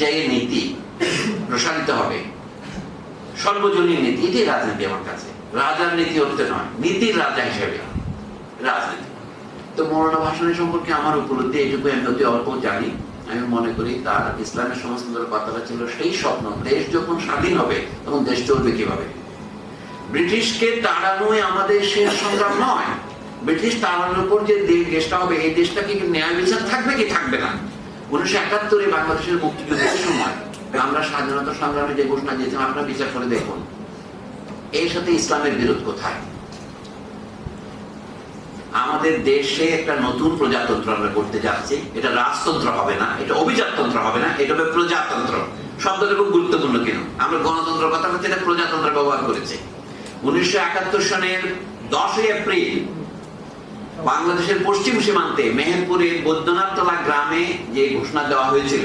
যে নীতি প্রসারিত হবে, সর্বজনীন নীতি এটি রাজনীতি আমার কাছে। রাজার নীতি নয়, নীতির রাজা হিসেবে। রাজনীতি। তো ভাষণের সম্পর্কে আমার উপলব্ধি এইটুকু আমি অতি অল্প জানি। আমি মনে করি তার ইসলামের সমস্ত কথাটা ছিল সেই স্বপ্ন, দেশ যখন স্বাধীন হবে, তখন দেশ চলবে কীভাবে? ব্রিটিশকে তাড়ানোই আমাদের শেষ সংগ্রাম নয়। ব্রিটিশ তাড়ানোর উপর যে দেশটা হবে, এই দেশটা কি ন্যায় বিচার থাকবে কি থাকবে না? উনিশশো একাত্তরে বাংলাদেশের মুক্তিযুদ্ধের সময় আমরা স্বাধীনতা সংগ্রামে যে ঘোষণা দিয়েছিলাম, আপনারা বিচার করে দেখুন। এর সাথে ইসলামের বিরোধ কোথায়? আমাদের দেশে একটা নতুন প্রজাতন্ত্র আমরা করতে যাচ্ছি। এটা রাজতন্ত্র হবে না, এটা অভিজাততন্ত্র হবে না, এটা হবে প্রজাতন্ত্র। শব্দটা খুব গুরুত্বপূর্ণ কেন? আমরা গণতন্ত্র কথা বলতে এটা প্রজাতন্ত্র ব্যবহার করেছি। উনিশশো একাত্তর সনের দশই এপ্রিল বাংলাদেশের পশ্চিম সীমান্তে মেহেরপুরের বৈদ্যনাথতলা গ্রামে যে ঘোষণা দেওয়া হয়েছিল